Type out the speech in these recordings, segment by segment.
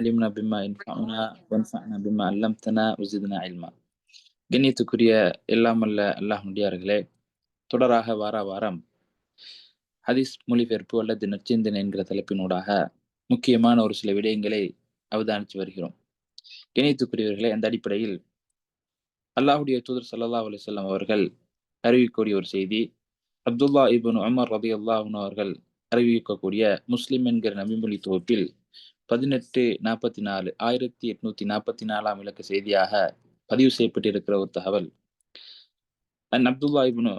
علمنا بما ينفعنا وانفعنا بما علمتنا وزدنا علما கண்ணியத்துக்குரிய எல்லாம் அல்ல அல்லாஹ் முடியார்களே தொடராக வார வாரம் ஹதீஸ் மொழிபெயர்ப்பு அல்லது நற்சிந்தனை என்கிற தலைப்பினூடாக முக்கியமான ஒரு சில விடயங்களை அவதானித்து வருகிறோம் கணியத்துக்குரியவர்களே அந்த அடிப்படையில் அல்லாஹுடைய தூதர் சல்லா அலிசல்லாம் அவர்கள் அறிவிக்கக்கூடிய ஒரு செய்தி அப்துல்லா இபின் உமர் ரதி அல்லாஹன் அவர்கள் அறிவிக்கக்கூடிய முஸ்லிம் என்கிற நபிமொழி தொகுப்பில் பதினெட்டு நாற்பத்தி நாலு ஆயிரத்தி எட்நூத்தி நாற்பத்தி நாலாம் இலக்க செய்தியாக பதிவு செய்யப்பட்டிருக்கிற ஒரு தகவல் அன் அப்துல்லா இப்னு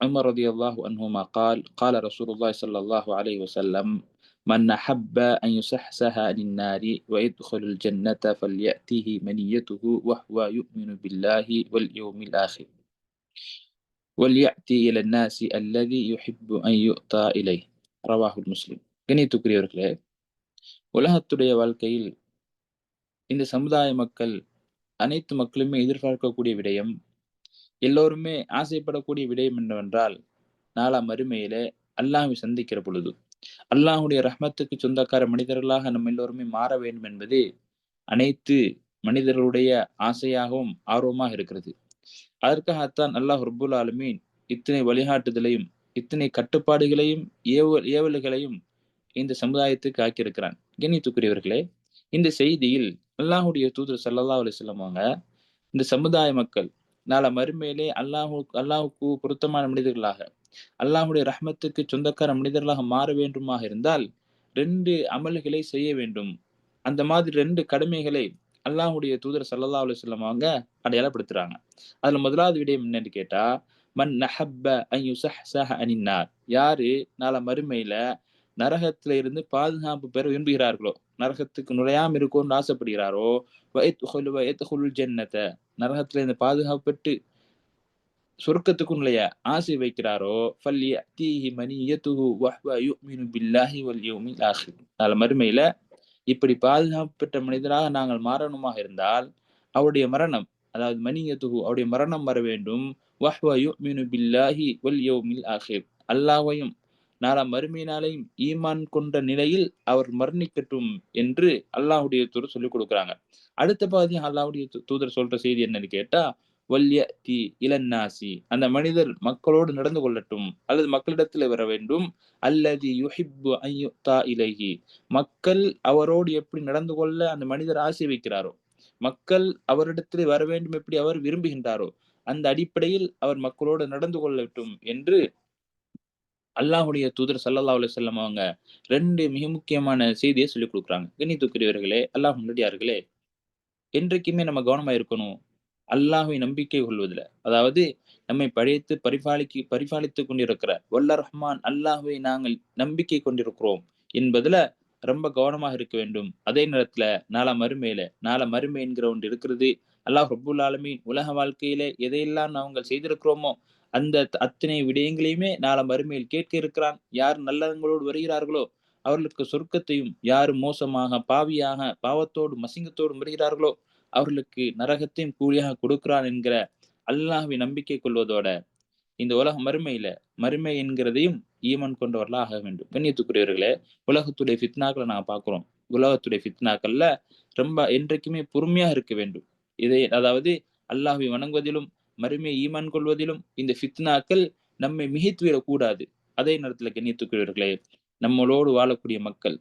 عمر رضي الله عنهما قال قال رسول الله صلى الله عليه وسلم من أحب أن يسحسح عن النار ويدخل الجنة فليأته منيته وهو يؤمن بالله واليوم الآخر وليأتي إلى الناس الذي يحب أن يؤتى إليه رواه المسلم கணித்துக்குரியவர்களே உலகத்துடைய வாழ்க்கையில் இந்த சமுதாய மக்கள் அனைத்து மக்களுமே எதிர்பார்க்கக்கூடிய விடயம் எல்லோருமே ஆசைப்படக்கூடிய விடயம் என்னவென்றால் நாலாம் மறுமையில அல்லாஹை சந்திக்கிற பொழுது அல்லாஹுடைய ரஹ்மத்துக்கு சொந்தக்கார மனிதர்களாக நம்ம எல்லோருமே மாற வேண்டும் என்பது அனைத்து மனிதர்களுடைய ஆசையாகவும் ஆர்வமாக இருக்கிறது. அதற்காகத்தான் அல்லாஹ் ரபுல் ஆலமீன் இத்தனை வழிகாட்டுதலையும் இத்தனை கட்டுப்பாடுகளையும் ஏவல் ஏவல்களையும் இந்த சமுதாயத்துக்கு ஆக்கியிருக்கிறான். கண்ணியத்துக்குரியவர்களே இந்த செய்தியில் அல்லாஹுடைய தூதர் சல்லா அலி சொல்லுவாங்க இந்த சமுதாய மக்கள் நாளை மறுமையிலே அல்லாஹு அல்லாஹுக்கு பொருத்தமான மனிதர்களாக அல்லாஹுடைய ரஹ்மத்துக்கு சொந்தக்கார மனிதர்களாக மாற வேண்டுமாக இருந்தால் ரெண்டு அமல்களை செய்ய வேண்டும். அந்த மாதிரி ரெண்டு கடமைகளை அல்லாஹுடைய தூதர் சல்லா அலி சொல்லுவாங்க அடையாளப்படுத்துறாங்க. அதுல முதலாவது விடயம் என்னன்னு கேட்டா மன் நஹப்ப அனின்னார் யாரு? நாளை மறுமையில நரகத்துல இருந்து பாதுகாப்பு பெற விரும்புகிறார்களோ? நரகத்துக்கு நுழையாம இருக்கும்னு ஆசைப்படுகிறாரோ? ஜென்னத்தை நரகத்துல இருந்து பாதுகாப்பு பெற்று சொர்க்கத்துக்கு நுழைய ஆசை வைக்கிறாரோ? மறுமையில இப்படி பாதுகாப்பு பெற்ற மனிதராக நாங்கள் மாறணுமாக இருந்தால் அவருடைய மரணம் அதாவது மணியத்துகு அவருடைய மரணம் வர வேண்டும். அல்லாஹையும் நாலாம் மறுமையினாலையும் ஈமான் கொண்ட நிலையில் அவர் மரணிக்கட்டும் என்று அல்லாஹுடைய தூதர் சொல்லிக் கொடுக்குறாங்க. அடுத்த பாதியும் அல்லாஹுடைய தூதர் சொல்ற செய்தி என்னன்னு கேட்டா வல்ய தி இளநாசி அந்த மனிதர் மக்களோடு நடந்து கொள்ளட்டும் அல்லது மக்களிடத்தில் வர வேண்டும். அல்லது யுஹிப்பு ஐயுத்தா இலகி மக்கள் அவரோடு எப்படி நடந்து கொள்ள அந்த மனிதர் ஆசை வைக்கிறாரோ மக்கள் அவரிடத்தில் வர வேண்டும் எப்படி அவர் விரும்புகின்றாரோ அந்த அடிப்படையில் அவர் மக்களோடு நடந்து கொள்ளட்டும் என்று அல்லாஹுடைய தூதர் சல்லல்லா அலி செல்லம் அவங்க ரெண்டு மிக முக்கியமான செய்தியை சொல்லிக் கொடுக்குறாங்க. கண்ணித்துக்குரியவர்களே அல்லாஹ் முன்னடியார்களே என்றைக்குமே நம்ம கவனமா இருக்கணும். அல்லாஹை நம்பிக்கை கொள்வதில். அதாவது நம்மை படைத்து பரிபாலிக்கு பரிபாலித்துக் கொண்டிருக்கிற வல்ல ரஹ்மான் அல்லாஹுவை நாங்கள் நம்பிக்கை கொண்டிருக்கிறோம் என்பதுல ரொம்ப கவனமாக இருக்க வேண்டும். அதே நேரத்துல நாளா மறுமையில நாள மறுமை என்கிற ஒன்று இருக்கிறது. அல்லாஹ் ரபுல் ஆலமீன் உலக வாழ்க்கையில எதையெல்லாம் நாங்கள் செய்திருக்கிறோமோ அந்த அத்தனை விடயங்களையுமே நாளை மறுமையில் கேட்க இருக்கிறான். யார் நல்லவங்களோடு வருகிறார்களோ அவர்களுக்கு சொர்க்கத்தையும் யார் மோசமாக பாவியாக பாவத்தோடு மசிங்கத்தோடு வருகிறார்களோ அவர்களுக்கு நரகத்தையும் கூலியாக கொடுக்கிறான் என்கிற அல்லாஹ்வை நம்பிக்கை கொள்வதோட இந்த உலக மறுமையில மறுமை என்கிறதையும் ஈமன் கொண்டவர்களாக ஆக வேண்டும். கண்ணியத்துக்குரியவர்களே உலகத்துடைய ஃபித்னாக்களை நாங்க பாக்குறோம் உலகத்துடைய ஃபித்னாக்கள்ல ரொம்ப என்றைக்குமே பொறுமையா இருக்க வேண்டும். இதை அதாவது அல்லாஹை வணங்குவதிலும் மறுமையை ஈமான் கொள்வதிலும் இந்த ஃபித்னாக்கள் நம்மை மிகைத்து கூடாது அதே நேரத்தில் கண்ணியத்துக்குரியவர்களே நம்மளோடு வாழக்கூடிய மக்கள்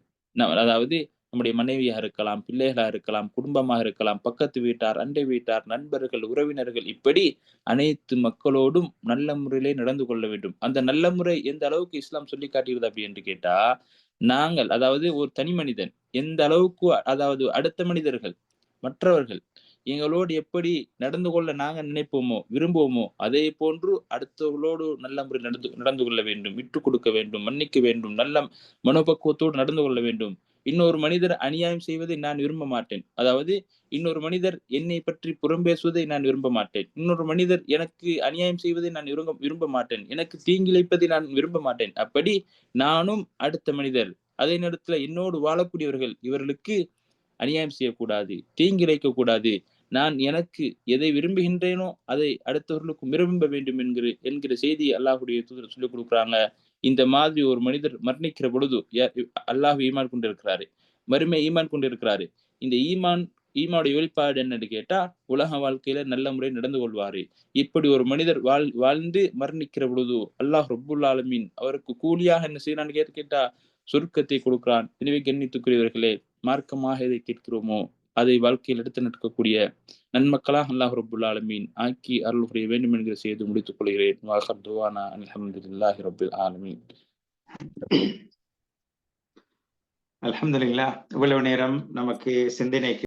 அதாவது நம்முடைய மனைவியா இருக்கலாம் பிள்ளைகளா இருக்கலாம் குடும்பமாக இருக்கலாம் பக்கத்து வீட்டார் அண்டை வீட்டார் நண்பர்கள் உறவினர்கள் இப்படி அனைத்து மக்களோடும் நல்ல முறையிலே நடந்து கொள்ள வேண்டும். அந்த நல்ல முறை எந்த அளவுக்கு இஸ்லாம் சொல்லி காட்டுகிறது அப்படி என்று கேட்டா நாங்கள் அதாவது ஒரு தனி மனிதன் எந்த அளவுக்கு அதாவது அடுத்த மனிதர்கள் மற்றவர்கள் எங்களோடு எப்படி நடந்து கொள்ள நாங்கள் நினைப்போமோ விரும்புவோமோ அதே போன்று அடுத்தவர்களோடு நல்ல முறை நடந்து நடந்து கொள்ள வேண்டும் விட்டு கொடுக்க வேண்டும் மன்னிக்க வேண்டும் நல்ல மனோபக்குவத்தோடு நடந்து கொள்ள வேண்டும். இன்னொரு மனிதர் அநியாயம் செய்வதை நான் விரும்ப மாட்டேன். அதாவது இன்னொரு மனிதர் என்னை பற்றி புறம் பேசுவதை நான் விரும்ப மாட்டேன். இன்னொரு மனிதர் எனக்கு அநியாயம் செய்வதை நான் விரும்ப விரும்ப மாட்டேன். எனக்கு தீங்கிழைப்பதை நான் விரும்ப மாட்டேன். அப்படி நானும் அடுத்த மனிதர். அதே நேரத்துல என்னோடு வாழக்கூடியவர்கள் இவர்களுக்கு அநியாயம் செய்யக்கூடாது தீங்கிழைக்க கூடாது நான் எனக்கு எதை விரும்புகின்றேனோ அதை அடுத்தவர்களுக்கும் விரும்ப வேண்டும் என்கிற என்கிற செய்தி அல்லாஹுடைய தூதர் சொல்லிக் கொடுக்குறாங்க. இந்த மாதிரி ஒரு மனிதர் மரணிக்கிற பொழுது அல்லாஹ் ஈமான் கொண்டிருக்கிறாரு. மறுமை ஈமான் கொண்டிருக்கிறாரு. இந்த ஈமான் ஈமாவுடைய வெளிப்பாடு என்னன்னு கேட்டா உலக வாழ்க்கையில நல்ல முறை நடந்து கொள்வாரு. இப்படி ஒரு மனிதர் வாழ் வாழ்ந்து மரணிக்கிற பொழுது அல்லாஹ் ரப்புல் ஆலமீன் அவருக்கு கூலியாக என்ன செய்யறான்னு கேட்டு கேட்டா சுருக்கத்தை கொடுக்கிறான். எனவே கண்ணித்துக்குரியவர்களே மார்க்கமாக எதை கேட்கிறோமோ அதை வாழ்க்கையில் எடுத்து நடக்கக்கூடிய நன்மக்களாக அல்லாஹ் ரபுல் ஆலமீன் ஆக்கி அருள் புரிய வேண்டும் என்கிற செய்து முடித்துக் கொள்கிறேன். வாஹர் துவானா அல்ஹம்துலில்லாஹி ரபுல் ஆலமீன். அலமதுல்லா இவ்வளவு நேரம் நமக்கு சிந்தனைக்கு